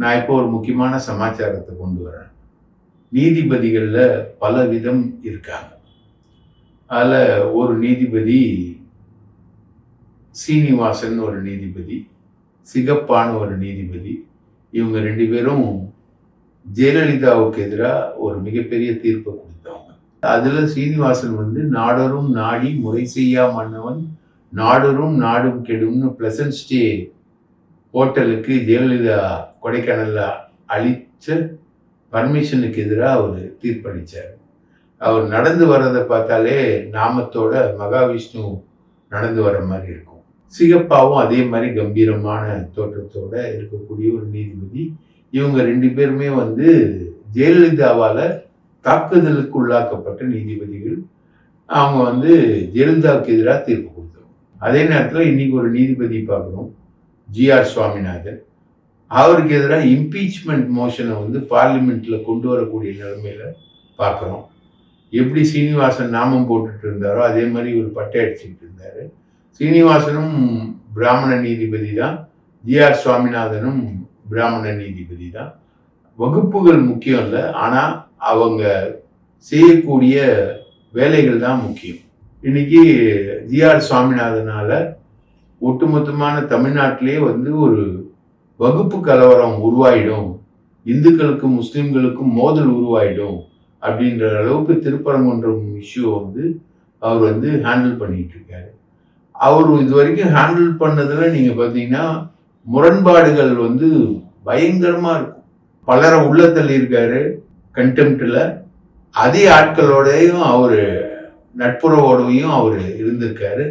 நான் இப்போ ஒரு முக்கியமான சமாச்சாரத்தை கொண்டு வரேன். நீதிபதிகளில் பல விதம் இருக்காங்க. அதில் ஒரு நீதிபதி சீனிவாசன் ஒரு நீதிபதி சிகப்பான ஒரு நீதிபதி இவங்க ரெண்டு பேரும் ஜெயலலிதாவுக்கு எதிராக ஒரு மிகப்பெரிய தீர்ப்பை கொடுத்தவங்க. அதில் சீனிவாசன் வந்து நாடரும் நாடி முறை செய்யா மன்னவன் நாடரும் நாடும் கெடும்னு பிளசன்ட் ஸ்டே ஹோட்டலுக்கு ஜெயலலிதா கொடைக்கானலில் அளித்த பர்மிஷனுக்கு எதிராக அவர் தீர்ப்பளித்தார் அவர் நடந்து வர்றதை பார்த்தாலே நாமத்தோட மகாவிஷ்ணு நடந்து வர மாதிரி இருக்கும். சிகப்பாவும் அதே மாதிரி கம்பீரமான தோற்றத்தோட இருக்கக்கூடிய ஒரு நீதிபதி. இவங்க ரெண்டு பேருமே வந்து ஜெயலலிதாவால் தாக்குதலுக்கு உள்ளாக்கப்பட்ட நீதிபதிகள். அவங்க வந்து ஜெயலலிதாவுக்கு எதிராக தீர்ப்பு கொடுத்தோம் அதே நேரத்தில் இன்னைக்கு ஒரு நீதிபதி பார்க்குறோம் ஜிஆர் சுவாமிநாதன். அவருக்கு எதிராக இம்பீச்மெண்ட் மோஷனை வந்து பார்லிமெண்ட்டில் கொண்டு வரக்கூடிய நிலைமையில் பார்க்குறோம். எப்படி சீனிவாசன் நாமம் போட்டுட்டு இருந்தாரோ அதே மாதிரி ஒரு பட்டை அடிச்சுட்டு இருந்தார். சீனிவாசனும் பிராமண நீதிபதி தான். ஜிஆர் சுவாமிநாதனும் பிராமண நீதிபதி தான். வகுப்புகள் முக்கியம் இல்லை ஆனால் அவங்க செய்யக்கூடிய வேலைகள் தான் முக்கியம். இன்னைக்கு ஜிஆர் சுவாமிநாதனால் ஒட்டுமொத்தமான தமிழ்நாட்டிலே வந்து ஒரு வகுப்பு கலவரம் உருவாயிடும். இந்துக்களுக்கும் முஸ்லீம்களுக்கும் மோதல் உருவாயிடும் அப்படின்ற அளவுக்கு திருப்பரங்குன்றம் இஷ்யூ வந்து அவர் வந்து ஹேண்டில் பண்ணிட்டு இருக்காரு அவர் இது வரைக்கும் ஹேண்டில் பண்ணதில் நீங்கள் பார்த்தீங்கன்னா முரண்பாடுகள் வந்து பயங்கரமாக இருக்கும். பலரை உள்ள தள்ளியிருக்காரு கண்டெம்ட்டில் அதே ஆட்களோடையும் அவர் நட்புறவோடையும் அவர் இருந்திருக்காரு.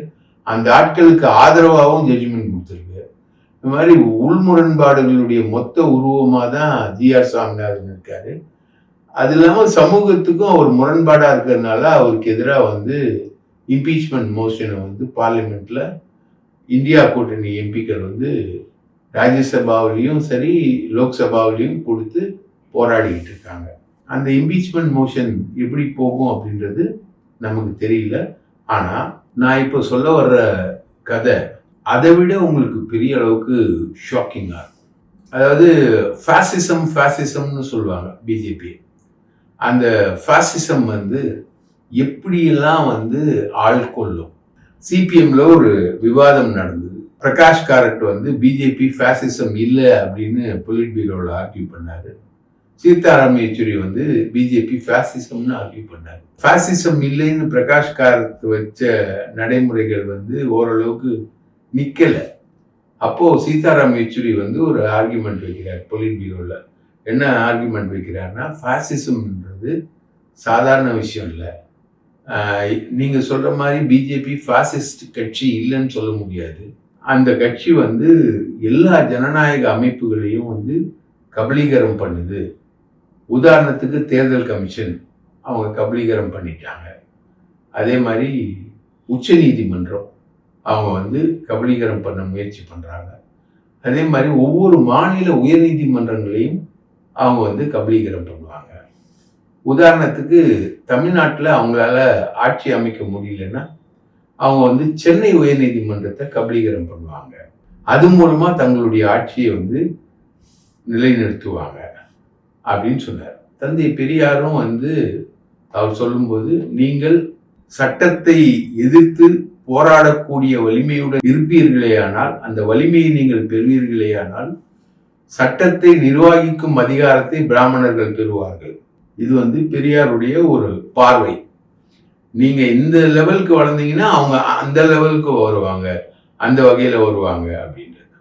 அந்த ஆட்களுக்கு ஆதரவாகவும் ஜட்ஜ்மெண்ட் கொடுத்துருக்காரு இந்த மாதிரி உள்முரண்பாடுகளுடைய மொத்த உருவமாக தான் ஜிஆர் சாமிநாதன் இருக்காரு. அது இல்லாமல் சமூகத்துக்கும் அவர் முரண்பாடாக இருக்கிறதுனால அவருக்கு எதிராக வந்து இம்பீச்மெண்ட் மோஷனை வந்து பார்லிமெண்ட்டில் இந்தியா கூட்டணி எம்பிக்கள் வந்து ராஜ்யசபாவிலையும் சரி லோக்சபாவிலையும் கொடுத்து போராடிக்கிட்டு இருக்காங்க. அந்த இம்பீச்மெண்ட் மோஷன் எப்படி போகும் அப்படின்றது நமக்கு தெரியல. ஆனால் நான் இப்போ சொல்ல வர்ற கதை அதை விட உங்களுக்கு பெரிய அளவுக்கு ஷாக்கிங்காக இருக்கும். அதாவது ஃபேசிசம் ஃபேசிசம்னு சொல்லுவாங்க பிஜேபி அந்த ஃபேசிசம் வந்து எப்படியெல்லாம் வந்து ஆள் கொள்ளும்? சிபிஎம்ல ஒரு விவாதம் நடந்தது. பிரகாஷ் காரட் வந்து பிஜேபி ஃபேசிசம் இல்லை அப்படின்னு பொலிட் பீரோவில் ஆர்கியூ பண்ணாரு. சீதாராம் யெச்சூரி வந்து பிஜேபி ஃபேசிசம்னு ஆர்கியூ பண்ணார். ஃபேசிசம் இல்லைன்னு பிரகாஷ் காரத் வச்ச நடைமுறைகள் வந்து ஓரளவுக்கு நிற்கலை அப்போது சீதாராம் யெச்சூரி வந்து ஒரு ஆர்குமெண்ட் வைக்கிறார் பொலிட் பியூரோவில் என்ன ஆர்குமெண்ட் வைக்கிறார்னா ஃபேசிசம்ன்றது சாதாரண விஷயம் இல்லை. நீங்கள் சொல்கிற மாதிரி பிஜேபி ஃபாசிஸ்ட் கட்சி இல்லைன்னு சொல்ல முடியாது. அந்த கட்சி வந்து எல்லா ஜனநாயக அமைப்புகளையும் வந்து கபலீகரம் பண்ணுது. உதாரணத்துக்கு தேர்தல் கமிஷன் அவங்க கபலீகரம் பண்ணிட்டாங்க. அதே மாதிரி உச்ச நீதிமன்றம் அவங்க வந்து கபலீகரம் பண்ண முயற்சி பண்ணுறாங்க அதே மாதிரி ஒவ்வொரு மாநில உயர்நீதிமன்றங்களையும் அவங்க வந்து கபலீகரம் பண்ணுவாங்க. உதாரணத்துக்கு தமிழ்நாட்டில் அவங்களால ஆட்சி அமைக்க முடியலன்னா அவங்க வந்து சென்னை உயர்நீதிமன்றத்தை கபலீகரம் பண்ணுவாங்க. அது மூலமாக தங்களுடைய ஆட்சியை வந்து நிலைநிறுத்துவாங்க. அப்படின்னு சொன்னார் தந்தை பெரியாரும் வந்து அவர் சொல்லும்போது நீங்கள் சட்டத்தை எதிர்த்து போராடக்கூடிய வலிமையுடன் இருப்பீர்களேயானால் அந்த வலிமையை நீங்கள் பெறுவீர்களேயானால் சட்டத்தை நிர்வகிக்கும் அதிகாரத்தை பிராமணர்கள் பெறுவார்கள். இது வந்து பெரியாருடைய ஒரு பார்வை. நீங்க இந்த லெவலுக்கு வளர்ந்தீங்கன்னா அவங்க அந்த லெவலுக்கு வருவாங்க. அந்த வகையில வருவாங்க அப்படின்றது.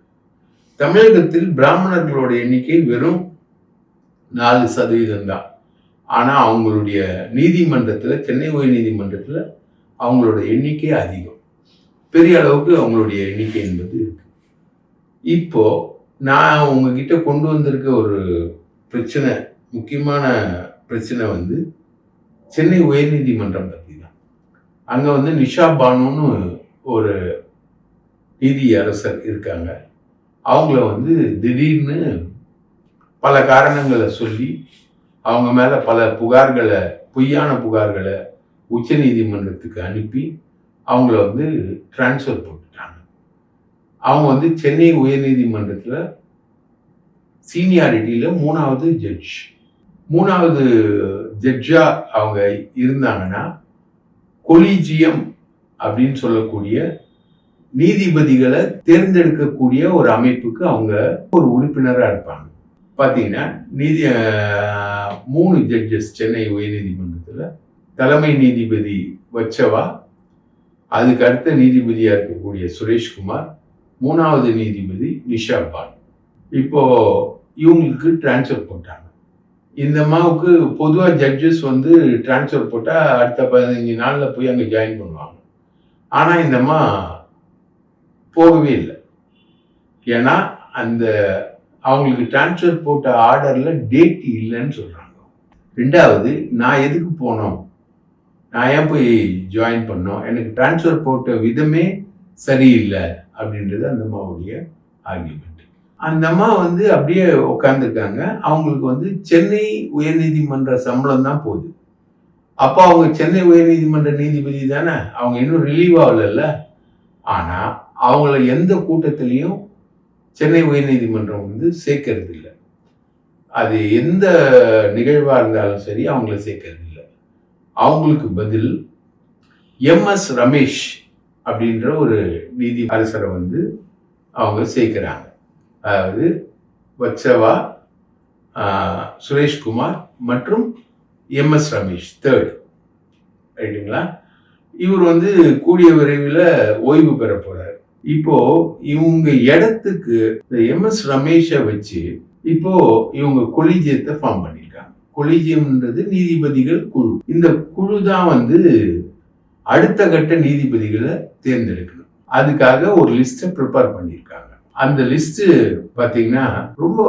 தமிழகத்தில் பிராமணர்களோட எண்ணிக்கை வெறும் நாலு சதவீதம் தான். ஆனால் அவங்களுடைய நீதிமன்றத்தில் சென்னை உயர் நீதிமன்றத்தில் அவங்களோட எண்ணிக்கை அதிகம். பெரிய அளவுக்கு அவங்களுடைய எண்ணிக்கை என்பது இருக்கு. இப்போ நான் உங்ககிட்ட கொண்டு வந்திருக்க ஒரு பிரச்சனை முக்கியமான பிரச்சனை வந்து சென்னை உயர்நீதிமன்றம் பற்றி தான். அங்கே வந்து நிஷா பானுன்னு ஒரு நீதி அரசர் இருக்காங்க. அவங்கள வந்து திடீர்னு பல காரணங்களை சொல்லி அவங்க மேலே பல புகார்களை பொய்யான புகார்களை உச்ச நீதிமன்றத்துக்கு அனுப்பி அவங்கள வந்து டிரான்ஸ்ஃபர் போட்டுட்டாங்க. அவங்க வந்து சென்னை உயர்நீதிமன்றத்தில் சீனியாரிட்டியில் மூணாவது ஜட்ஜ் மூணாவது ஜட்ஜாக அவங்க இருந்தாங்கன்னா கொலிஜியம் அப்படின்னு சொல்லக்கூடிய நீதிபதிகளை தேர்ந்தெடுக்கக்கூடிய ஒரு அமைப்புக்கு அவங்க ஒரு உறுப்பினராக இருப்பாங்க. பார்த்தீங்கன்னா நீதி மூணு ஜட்ஜஸ் சென்னை உயர்நீதிமன்றத்தில் தலைமை நீதிபதி வச்சவா அதுக்கு அடுத்த நீதிபதியாக இருக்கக்கூடிய சுரேஷ்குமார் மூணாவது நீதிபதி நிஷா பால். இப்போ இவங்களுக்கு டிரான்ஸ்ஃபர் போட்டாங்க. இந்த அம்மாவுக்கு பொதுவாக ஜட்ஜஸ் வந்து டிரான்ஸ்ஃபர் போட்டால் அடுத்த பதினஞ்சு நாளில் போய் அங்கே ஜாயின் பண்ணுவாங்க. ஆனால் இந்த அம்மா போகவே இல்லை. ஏன்னா அந்த அவங்களுக்கு டிரான்ஸ்ஃபர் போட்ட ஆர்டரில் டேட் இல்லைன்னு சொல்கிறாங்க ரெண்டாவது நான் எதுக்கு போனோம்? நான் ஏன் போய் ஜாயின் பண்ணோம்? எனக்கு டிரான்ஸ்ஃபர் போட்ட விதமே சரியில்லை அப்படின்றது அந்த அம்மாவுடைய ஆர்கியூமெண்ட் அந்த அம்மா வந்து அப்படியே உட்காந்துருக்காங்க அவங்களுக்கு வந்து சென்னை உயர்நீதிமன்ற சம்பளம் தான் போகுது. அப்போ அவங்க சென்னை உயர்நீதிமன்ற நீதிபதி தானே? அவங்க இன்னும் ரிலீவ் ஆகலைல்ல? ஆனால் அவங்கள எந்த கூட்டத்திலையும் சென்னை உயர்நீதிமன்றம் வந்து சேர்க்கறது இல்லை அது எந்த நிகழ்வாக இருந்தாலும் சரி அவங்கள சேர்க்கறது இல்லை அவங்களுக்கு பதில் எம்எஸ் ரமேஷ் அப்படின்ற ஒரு நீதி அரசரை வந்து அவங்க சேர்க்கிறாங்க. அதாவது வச்சவா சுரேஷ்குமார் மற்றும் எம்எஸ் ரமேஷ் தேர்ட். ரைட்டுங்களா? இவர் வந்து கூடிய விரைவில் ஓய்வு பெற போகிறார் இப்போ இவங்க இடத்துக்கு இந்த எம்எஸ் ரமேஷை வச்சு இப்போ இவங்க கொலிஜியத்தை ஃபார்ம் பண்ணியிருக்காங்க கொலிஜியம்ன்றது நீதிபதிகள் குழு. இந்த குழு தான் வந்து அடுத்த கட்ட நீதிபதிகளை தேர்ந்தெடுக்கணும். அதுக்காக ஒரு லிஸ்ட்டை ப்ரிப்பேர் பண்ணியிருக்காங்க அந்த லிஸ்ட்டு பார்த்தீங்கன்னா ரொம்ப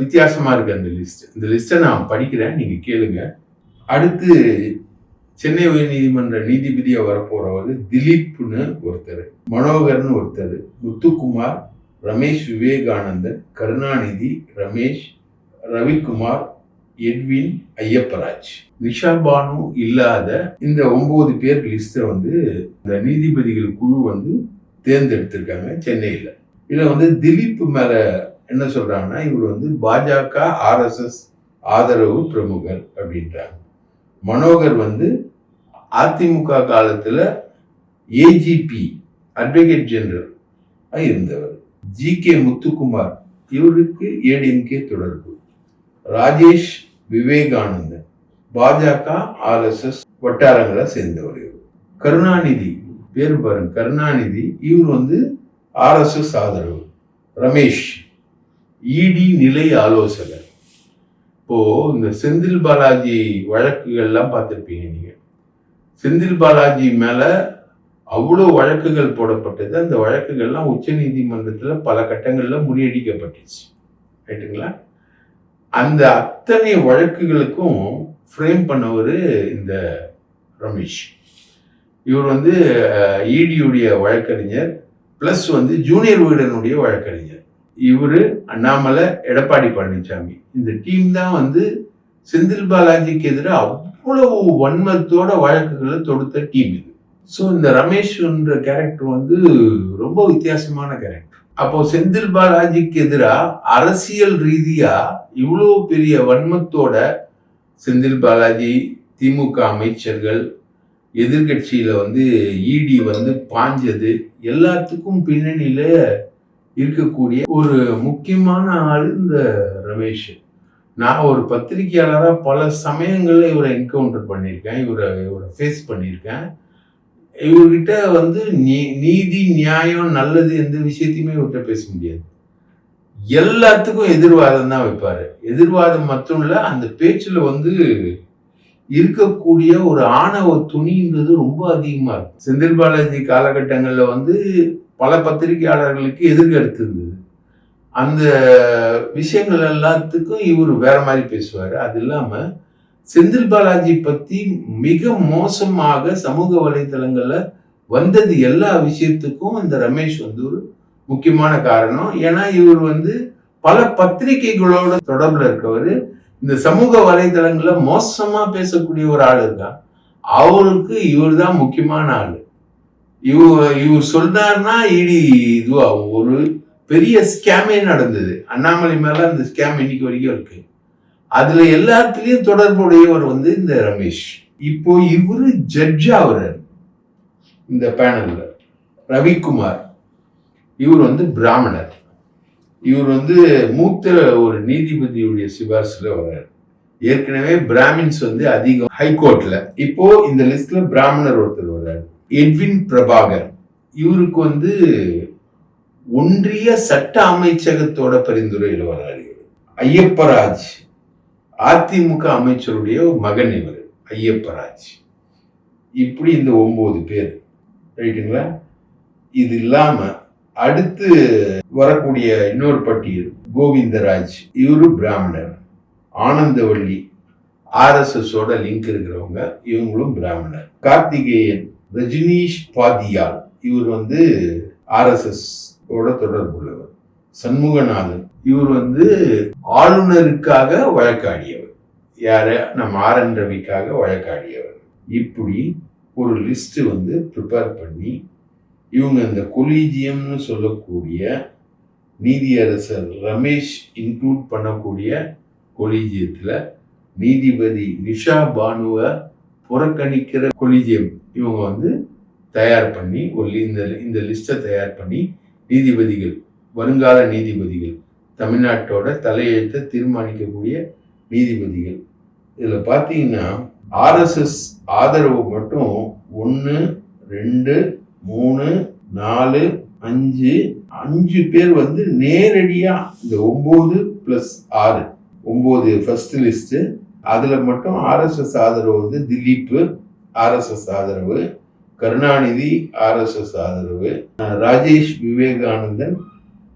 வித்தியாசமாக இருக்குது அந்த லிஸ்ட் இந்த லிஸ்ட்டை நான் படிக்கிறேன் நீங்கள் கேளுங்க. அடுத்து சென்னை உயர்நீதிமன்ற நீதிபதியாக வரப்போறவர் திலீப்னு ஒருத்தர் மனோகர்னு ஒருத்தர் முத்துக்குமார் ரமேஷ் விவேகானந்தன் கருணாநிதி ரமேஷ் ரவிக்குமார் எட்வின் ஐயப்பராஜ். நிஷா பானு இல்லாத இந்த ஒன்பது பேர் லிஸ்ட்டை வந்து இந்த நீதிபதிகள் குழு வந்து தேர்ந்தெடுத்திருக்காங்க சென்னையில். இதில் வந்து திலீப் மேலே என்ன சொல்கிறாங்கன்னா இவர் வந்து பாஜக ஆர்எஸ்எஸ் ஆதரவு பிரமுகர் அப்படின்றாங்க. மனோகர் வந்து அதிமுக காலத்தில் ஏஜிபி அட்வொகேட் ஜெனரல் இருந்தவர். ஜி கே முத்துக்குமார் இவருக்கு ஏடிஎம்கே தொடர்பு. ராஜேஷ் விவேகானந்தன் பாஜக ஆர்எஸ்எஸ் வட்டாரங்களை சேர்ந்தவர் இவர். கருணாநிதி பேர் பாருங்க கருணாநிதி இவர் வந்து ஆர்எஸ்எஸ் ஆதரவு. ரமேஷ் இடி நிலை ஆலோசகர். இப்போ இந்த செந்தில் பாலாஜி வழக்குகள்லாம் பார்த்துருப்பீங்க நீங்க. செந்தில் பாலாஜி மேல அவ்வளோ வழக்குகள் போடப்பட்டது. அந்த வழக்குகள்லாம் உச்ச நீதிமன்றத்தில் பல கட்டங்களில் முறியடிக்கப்பட்டுச்சு. ரைட்டுங்களா அந்த அத்தனை வழக்குகளுக்கும் ஃப்ரேம் பண்ணவர் இந்த ரமேஷ். இவர் வந்து இடியுடைய வழக்கறிஞர் ப்ளஸ் வந்து ஜூனியர் வீடனுடைய வழக்கறிஞர். இவர் அண்ணாமலை எடப்பாடி பழனிசாமி. இந்த டீம் தான் வந்து செந்தில் பாலாஜிக்கு எதிராக அவ்வளவு வன்மத்தோட வழக்குகளை தொடுத்த டீம் இது. ஸோ இந்த ரமேஷ்ன்ற கேரக்டர் வந்து ரொம்ப வித்தியாசமான கேரக்டர் அப்போ செந்தில் பாலாஜிக்கு எதிராக அரசியல் ரீதியா இவ்வளோ பெரிய வன்மத்தோட செந்தில் பாலாஜி திமுக அமைச்சர்கள் எதிர்கட்சியில வந்து இடி வந்து பாஞ்சது எல்லாத்துக்கும் பின்னணியில இருக்கக்கூடிய ஒரு முக்கியமான ஆள் இந்த ரமேஷ். நான் ஒரு பத்திரிகையாளராக பல சமயங்களில் இவரை என்கவுண்டர் பண்ணியிருக்கேன் இவரை இவரை ஃபேஸ் பண்ணியிருக்கேன். இவர்கிட்ட வந்து நீ நீதி நியாயம் நல்லது எந்த விஷயத்தையுமே இவர்கிட்ட பேச முடியாது. எல்லாத்துக்கும் எதிர்வாதம் தான் வைப்பார். எதிர்வாதம் மட்டும் இல்லை அந்த பேச்சில் வந்து இருக்கக்கூடிய ஒரு ஆணவ துணின்றது ரொம்ப அதிகமாக இருக்கும். செந்தில் பாலாஜி காலகட்டங்களில் வந்து பல பத்திரிகையாளர்களுக்கு எதிர்கருத்து இருந்தது. அந்த விஷயங்கள் எல்லாத்துக்கும் இவர் வேற மாதிரி பேசுவார். அது இல்லாமல் செந்தில் பாலாஜி பற்றி மிக மோசமாக சமூக வலைத்தளங்களில் வந்தது எல்லா விஷயத்துக்கும் இந்த ரமேஷ் வந்து ஒரு முக்கியமான காரணம். ஏன்னா இவர் வந்து பல பத்திரிகைகளோட தொடர்பில் இருக்கவர். இந்த சமூக வலைதளங்களில் மோசமாக பேசக்கூடிய ஒரு ஆள் இருக்கான் அவருக்கு இவர் தான் முக்கியமான ஆள். இவர் இவர் சொன்னார்னா இடி இதுவாகும் ஒரு பெரிய ஸ்கேமே நடந்தது. அண்ணாமலை மேல அந்த ஸ்கேம் இன்னைக்கு வரைக்கும் இருக்கு. அதுல எல்லாத்துலயும் தொடர்புடையவர் வந்து இந்த ரமேஷ். இப்போ இவரு ஜட்ஜ் ஆகுறாரு. இந்த பேனல்ல ரவிக்குமார். இவர் வந்து பிராமணர். இவர் வந்து மூத்த ஒரு நீதிபதியுடைய சிபாரிசுல வர்றார். ஏற்கனவே பிராமின்ஸ் வந்து அதிகம். ஹைகோர்ட்ல. இப்போ இந்த லிஸ்ட்ல பிராமணர் ஒருத்தர் வர்றாரு. எட்வின் பிரபாகர். இவருக்கு வந்து ஒன்றிய சட்ட அமைச்சகத்தோட பரிந்துரையில் வராரு ஐயப்பராஜ் அதிமுக அமைச்சருடைய மகன் இவர் ஐயப்பராஜ். இப்படி இந்த ஒன்பது பேர். ரைட்டுங்களா? இது இல்லாம அடுத்து வரக்கூடிய இன்னொரு பட்டியல் கோவிந்தராஜ். இவரு பிராமணர். ஆனந்தவள்ளி ஆர்எஸ்எஸோட லிங்க் இருக்கிறவங்க இவங்களும் பிராமணர். கார்த்திகேயன் ரஜினீஷ் பாதியால் இவர் வந்து ஆர்எஸ்எஸ் ஓட தொடர்புள்ளவர். சண்முகநாதன் இவர் வந்து ஆளுநருக்காக வழக்காடியவர். யார? நம்ம ஆர் என் ரவிக்காக வழக்காடியவர். இப்படி ஒரு லிஸ்ட் வந்து ப்ரிப்பேர் பண்ணி இவங்க இந்த கொலீஜியம்னு சொல்லக்கூடிய நீதியரசர் ரமேஷ் இன்க்ளூட் பண்ணக்கூடிய கொலீஜியத்தில் நீதிபதி நிஷா பானுவை புறக்கணிக்கிற கொலிஜியம். இவங்க வந்து தயார் பண்ணி ஒரு இந்த இந்த லிஸ்ட்டை தயார் பண்ணி நீதிபதிகள் வருங்கால நீதிபதிகள் தமிழ்நாட்டோட தலையெழுத்தை தீர்மானிக்கக்கூடிய நீதிபதிகள். இதில் பார்த்தீங்கன்னா ஆர்எஸ்எஸ் ஆதரவு மட்டும் ஒன்று ரெண்டு மூணு நாலு அஞ்சு அஞ்சு பேர் வந்து நேரடியாக இந்த ஒம்பது ப்ளஸ் ஆறு ஒம்பது ஃபஸ்ட்டு லிஸ்ட்டு அதில் மட்டும் ஆர்எஸ்எஸ் ஆதரவு வந்து திலீப் ஆர்எஸ்எஸ் ஆதரவு கருணாநிதி ஆர்எஸ்எஸ் ஆதரவு ராஜேஷ் விவேகானந்தன்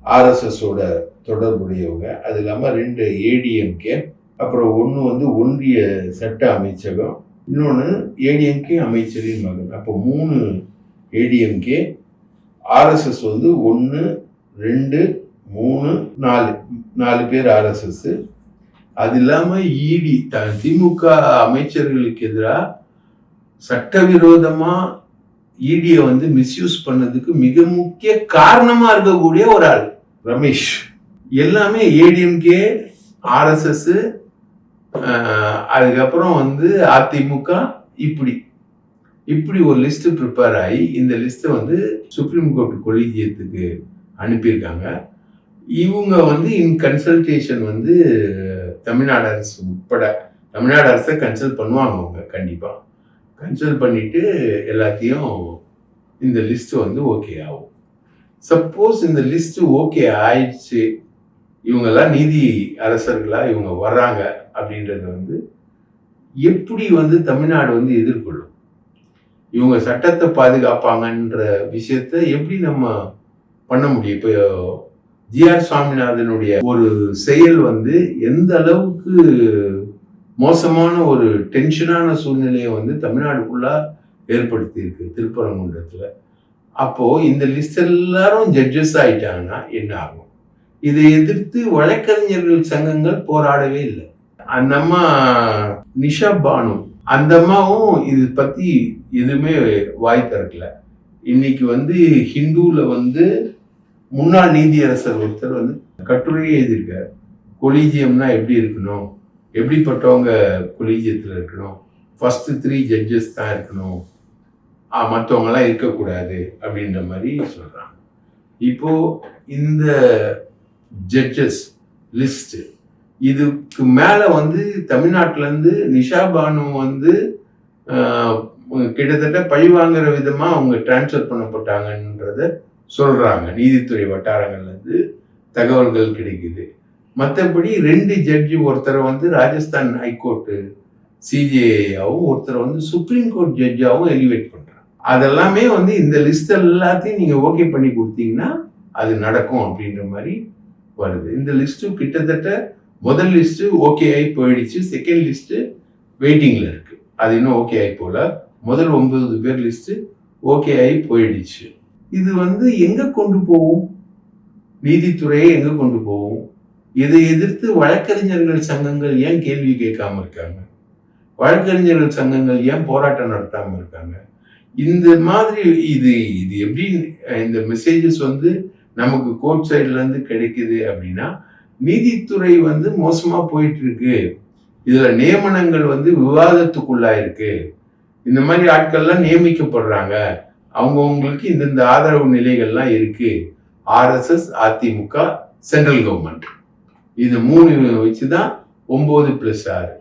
ஆர்எஸ்எஸோட தொடர்புடையவங்க. அது இல்லாமல் ரெண்டு ஏடிஎம்கே அப்புறம் ஒன்று வந்து ஒன்றிய சட்ட அமைச்சகம் இன்னொன்று ஏடிஎம்கே அமைச்சரின் மகன். அப்போ மூணு ஏடிஎம்கே ஆர்எஸ்எஸ் வந்து ஒன்று ரெண்டு மூணு நாலு நாலு பேர் ஆர்எஸ்எஸ்ஸு அது இல்லாமல் இடி திமுக அமைச்சர்களுக்கு எதிராக சட்டவிரோதமாக இடியை வந்து மிஸ்யூஸ் பண்ணதுக்கு மிக முக்கிய காரணமாக இருக்கக்கூடிய ஒரு ஆள் ரமேஷ். எல்லாமே ஏடிஎம்கே ஆர்எஸ்எஸ் அதுக்கப்புறம் வந்து அதிமுக இப்படி. இப்படி ஒரு லிஸ்ட் ப்ரிப்பேர் ஆகி இந்த லிஸ்ட்டை வந்து சுப்ரீம் கோர்ட் கொலீஜியத்துக்கு அனுப்பியிருக்காங்க. இவங்க வந்து இன் கன்சல்டேஷன் வந்து தமிழ்நாடு அரசு உட்பட தமிழ்நாடு அரசை கன்சல்ட் பண்ணுவாங்க அவங்க கண்டிப்பாக கன்சல்ட் பண்ணிட்டு எல்லாத்தையும் இந்த லிஸ்ட்டு வந்து ஓகே ஆகும். சப்போஸ் இந்த லிஸ்ட்டு ஓகே ஆயிடுச்சு இவங்கெல்லாம் நீதி அரசர்களாக இவங்க வர்றாங்க அப்படின்றத வந்து எப்படி வந்து தமிழ்நாடு வந்து எதிர்கொள்ளும்? இவங்க சட்டத்தை பாதுகாப்பாங்கன்ற விஷயத்த எப்படி நம்ம பண்ண முடியும்? இப்போ ஜிஆர் சுவாமிநாதனுடைய ஒரு செயல் வந்து எந்த அளவுக்கு மோசமான ஒரு டென்ஷனான சூழ்நிலையை வந்து தமிழ்நாடு ஃபுல்லா ஏற்படுத்தி இருக்கு அப்போ இந்த லிஸ்ட் எல்லாரும் ஜட்ஜஸ் ஆயிட்டாங்கன்னா என்ன ஆகும்? இதை எதிர்த்து வழக்கறிஞர்கள் சங்கங்கள் போராடவே இல்லை. அந்த அம்மா நிஷா பானு அந்த அம்மாவும் இது பத்தி எதுவுமே வாய் திறக்கல. இன்னைக்கு வந்து ஹிந்துல வந்து முன்னாள் நீதியரசர் ஒருத்தர் வந்து கட்டுரையே எழுதியிருக்கார். கொலீஜியம்னா எப்படி இருக்கணும்? எப்படிப்பட்டவங்க கொலீஜியத்தில் இருக்கணும்? ஃபஸ்ட்டு த்ரீ ஜட்ஜஸ் தான் இருக்கணும். மற்றவங்களாம் இருக்கக்கூடாது. அப்படின்ற மாதிரி சொல்கிறாங்க இப்போது இந்த ஜட்ஜஸ் லிஸ்ட்டு இதுக்கு மேலே வந்து தமிழ்நாட்டிலேருந்து நிஷா பானு வந்து கிட்டத்தட்ட பழி வாங்குற விதமாக அவங்க டிரான்ஸ்ஃபர் பண்ணப்பட்டாங்கன்றத சொல்கிறாங்க நீதித்துறை வட்டாரங்கள்லேருந்து தகவல்கள் கிடைக்குது. மற்றபடி ரெண்டு ஜட்ஜி ஒருத்தரை வந்து ராஜஸ்தான் ஹைகோர்ட்டு சிஜேஐயாவும் ஒருத்தரை வந்து சுப்ரீம் கோர்ட் ஜட்ஜாகவும் எலிவேட் பண்ணுறாங்க அதெல்லாமே வந்து இந்த லிஸ்ட் எல்லாத்தையும் நீங்கள் ஓகே பண்ணி கொடுத்தீங்கன்னா அது நடக்கும் அப்படின்ற மாதிரி வருது. இந்த லிஸ்ட்டு கிட்டத்தட்ட முதல் லிஸ்ட்டு ஓகே ஆகி போயிடுச்சு. செகண்ட் லிஸ்ட்டு வெயிட்டிங்கில் இருக்குது அது இன்னும் ஓகே ஆகி போகல. முதல் ஒன்பது பேர் லிஸ்ட்டு ஓகே ஆகி போயிடுச்சு. இது வந்து எங்கே கொண்டு போகும்? நீதித்துறையை எங்கே கொண்டு போகும்? இதை எதிர்த்து வழக்கறிஞர்கள் சங்கங்கள் ஏன் கேள்வி கேட்காம இருக்காங்க? வழக்கறிஞர்கள் சங்கங்கள் ஏன் போராட்டம் நடத்தாம இருக்காங்க? இந்த மாதிரி இது இது எப்படி இந்த மெசேஜஸ் வந்து நமக்கு கோர்ட் சைட்ல இருந்து கிடைக்குது அப்படின்னா நீதித்துறை வந்து மோசமா போயிட்டு இருக்கு இதுல நியமனங்கள் வந்து விவாதத்துக்குள்ளா இருக்கு இந்த மாதிரி ஆட்கள்லாம் நியமிக்கப்படுறாங்க. அவங்கவுங்களுக்கு இந்தந்த ஆதரவு நிலைகள்லாம் இருக்கு. ஆர்எஸ்எஸ் அதிமுக சென்ட்ரல் கவர்மெண்ட் இது மூணு வச்சு தான் ஒம்பது ப்ளஸ் ஆறு.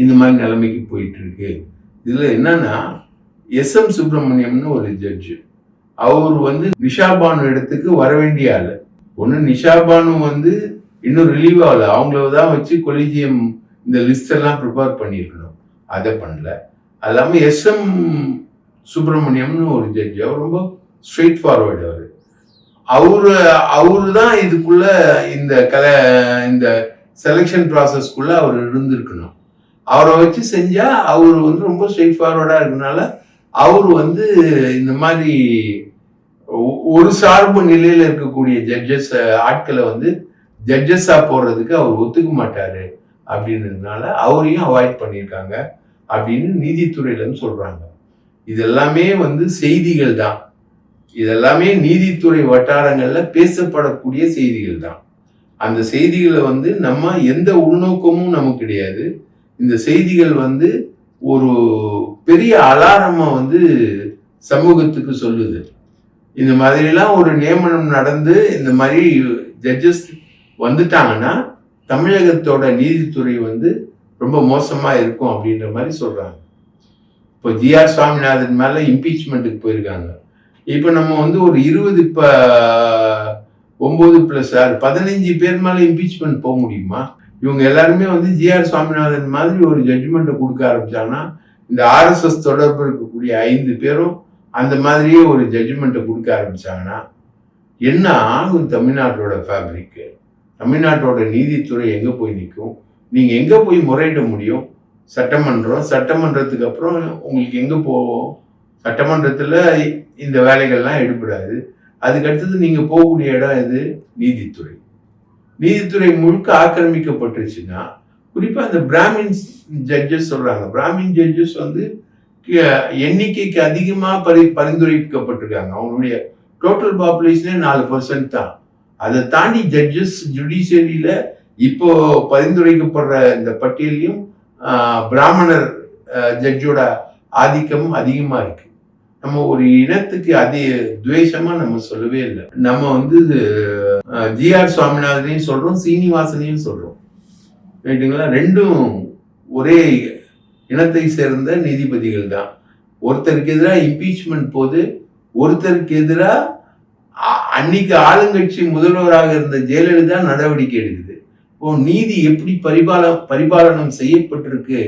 இந்த மாதிரி நிலைமைக்கு போயிட்டு இருக்கு இதில் என்னன்னா எஸ் எம் சுப்பிரமணியம்னு ஒரு ஜட்ஜு அவர் வந்து நிஷாபானு இடத்துக்கு வர வேண்டிய ஆள். ஒன்று நிஷாபானு வந்து இன்னும் ரிலீவ் ஆகலை. அவங்கள தான் வச்சு கொலிஜியம் இந்த லிஸ்ட் எல்லாம் ப்ரிப்பேர் பண்ணியிருக்கணும். அதை பண்ணல. அது இல்லாமல் எஸ் எம் சுப்பிரமணியம்னு ஒரு ஜட்ஜி அவர் ரொம்ப ஸ்ட்ரெயிட் ஃபார்வர்டு அவர். அவரு அவரு தான் இதுக்குள்ள இந்த கலை இந்த செலெக்ஷன் ப்ராசஸ்க்குள்ள அவர் இருந்திருக்கணும். அவரை வச்சு செஞ்சா அவர் வந்து ரொம்ப ஸ்ட்ரெயிட் ஃபார்வர்டாக இருக்கனால அவர் வந்து இந்த மாதிரி ஒ- ஒரு சார்பு நிலையில் இருக்கக்கூடிய ஜட்ஜஸ் ஆட்களை வந்து ஜட்ஜஸாக போடுறதுக்கு அவர் ஒத்துக்க மாட்டாரு. அப்படின்றதுனால அவரையும் அவாய்ட் பண்ணியிருக்காங்க அப்படின்னு நீதித்துறையில சொல்கிறாங்க இது எல்லாமே வந்து செய்திகள் தான் இதெல்லாமே நீதித்துறை வட்டாரங்கள்ல பேசப்படக்கூடிய செய்திகள் தான் அந்த செய்திகளை வந்து நம்ம எந்த உள்நோக்கமும் நமக்கு கிடையாது. இந்த செய்திகள் வந்து ஒரு பெரிய அலாரமா வந்து சமூகத்துக்கு சொல்லுது. இந்த மாதிரிலாம் ஒரு நியமனம் நடந்து இந்த மாதிரி ஜட்ஜஸ் வந்துட்டாங்கன்னா தமிழகத்தோட நீதித்துறை வந்து ரொம்ப மோசமா இருக்கும் அப்படின்ற மாதிரி சொல்றாங்க. இப்போ ஜிஆர் சுவாமிநாதன் மேல இம்பீச்மெண்ட்டுக்கு போயிருக்காங்க. இப்போ நம்ம வந்து ஒரு இருபது இப்போ ஒன்பது பிளஸ் ஆறு பதினஞ்சு பேர் மேல இம்பீச்மெண்ட் போக முடியுமா? இவங்க எல்லாருமே வந்து ஜிஆர் சுவாமிநாதன் மாதிரி ஒரு ஜட்ஜ்மெண்ட்டை கொடுக்க ஆரம்பிச்சாங்கன்னா இந்த ஆர்எஸ்எஸ் தொடர்பு இருக்கக்கூடிய ஐந்து பேரும் அந்த மாதிரியே ஒரு ஜட்ஜ்மெண்ட்டை கொடுக்க ஆரம்பிச்சாங்கன்னா என்ன ஆகும் தமிழ்நாட்டோட ஃபேப்ரிக்கு தமிழ்நாட்டோட நீதித்துறை எங்கே போய் நிற்கும் நீங்கள் எங்கே போய் முறையிட முடியும்? சட்டமன்றம் சட்டமன்றத்துக்கு அப்புறம் உங்களுக்கு எங்கே போவோம்? சட்டமன்றத்தில் இந்த வேலைகள்லாம் எடுபடாது. அதுக்கு அடுத்தது நீங்கள் போகக்கூடிய இடம் எது? நீதித்துறை. நீதித்துறை முழுக்க ஆக்கிரமிக்கப்பட்டுருச்சுன்னா குறிப்பாக அந்த பிராமின் ஜட்ஜஸ் சொல்கிறாங்க பிராமின் ஜட்ஜஸ் வந்து கி- எண்ணிக்கைக்கு அதிகமாக பரி பரிந்துரைக்கப்பட்டிருக்காங்க. அவங்களுடைய டோட்டல் பாப்புலேஷனே நாலு பர்சன்ட் தான். அதை தாண்டி ஜட்ஜஸ் ஜுடிஷியரியில் இப்போ பரிந்துரைக்கப்படுற இந்த பட்டியலையும் பிராமணர் ஜட்ஜோட ஆதிக்கமும் அதிகமாக இருக்கு. நம்ம ஒரு இனத்துக்கு அதி துவேஷமா நம்ம சொல்லவே இல்லை. நம்ம வந்து ஜிஆர் சுவாமிநாதனையும் சொல்றோம் சீனிவாசனையும் சொல்றோம். ரைட்டுங்களா ரெண்டும் ஒரே இனத்தை சேர்ந்த நீதிபதிகள் தான். ஒருத்தருக்கு எதிராக இம்பீச்மெண்ட் போது ஒருத்தருக்கு எதிராக அன்னைக்கு ஆளுங்கட்சி முதல்வராக இருந்த ஜெயலலிதா நடவடிக்கை எடுக்குது. ஓ நீதி எப்படி பரிபால பரிபாலனம் செய்யப்பட்டிருக்கு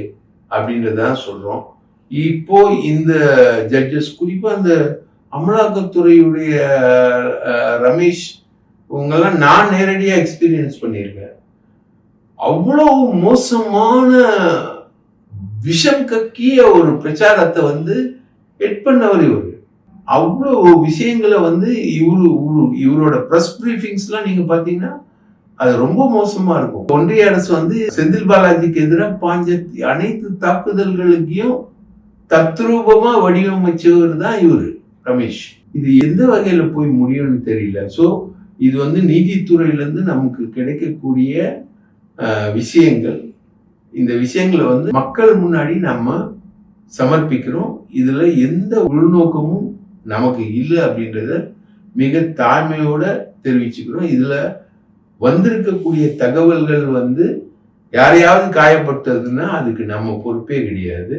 அப்படின்றதான் சொல்றோம். இப்போ இந்த ஜட்ஜஸ் குறிப்பா அந்த அமலாக்கத்துறையுடைய ரமேஷ் இவங்கெல்லாம் நான் நேரடியாக எக்ஸ்பீரியன்ஸ் பண்ணியிருக்கேன். அவ்வளோ மோசமான விஷம் கக்கிய ஒரு பிரச்சாரத்தை வந்து எட் பண்ணவர் இவர். அவ்வளோ விஷயங்களை வந்து இவரு இவரோட ப்ரெஸ் ப்ரீஃபிங்ஸ்லாம் நீங்கள் பார்த்தீங்கன்னா அது ரொம்ப மோசமா இருக்கும். ஒன்றிய அரசு வந்து செந்தில் பாலாஜிக்கு எதிராக பாஞ்ச அனைத்து தாக்குதல்களுக்கையும் தத்ரூபமா வடிவமைச்சவர் தான் இவர் ரமேஷ். இது எந்த வகையில போய் முடியும்னு தெரியல. ஸோ இது வந்து நீதித்துறையிலேருந்து நமக்கு கிடைக்கக்கூடிய விஷயங்கள். இந்த விஷயங்களை வந்து மக்கள் முன்னாடி நம்ம சமர்ப்பிக்கிறோம். இதில் எந்த உள்நோக்கமும் நமக்கு இல்லை அப்படின்றத மிக தாழ்மையோட தெரிவிச்சுக்கிறோம். இதில் வந்திருக்கக்கூடிய தகவல்கள் வந்து யாரையாவது காயப்பட்டதுன்னா அதுக்கு நம்ம பொறுப்பே கிடையாது.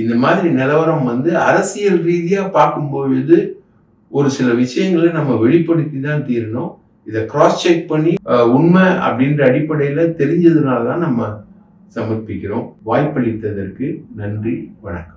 இந்த மாதிரி நிலவரம் வந்து அரசியல் ரீதியாக பார்க்கும்பொழுது ஒரு சில விஷயங்களை நம்ம வெளிப்படுத்தி தான் தீரணும். இதை கிராஸ் செக் பண்ணி உண்மை அப்படின்ற அடிப்படையில் தெரிஞ்சதுனால தான் நம்ம சமர்ப்பிக்கிறோம். வாய்ப்பளித்ததற்கு நன்றி வணக்கம்.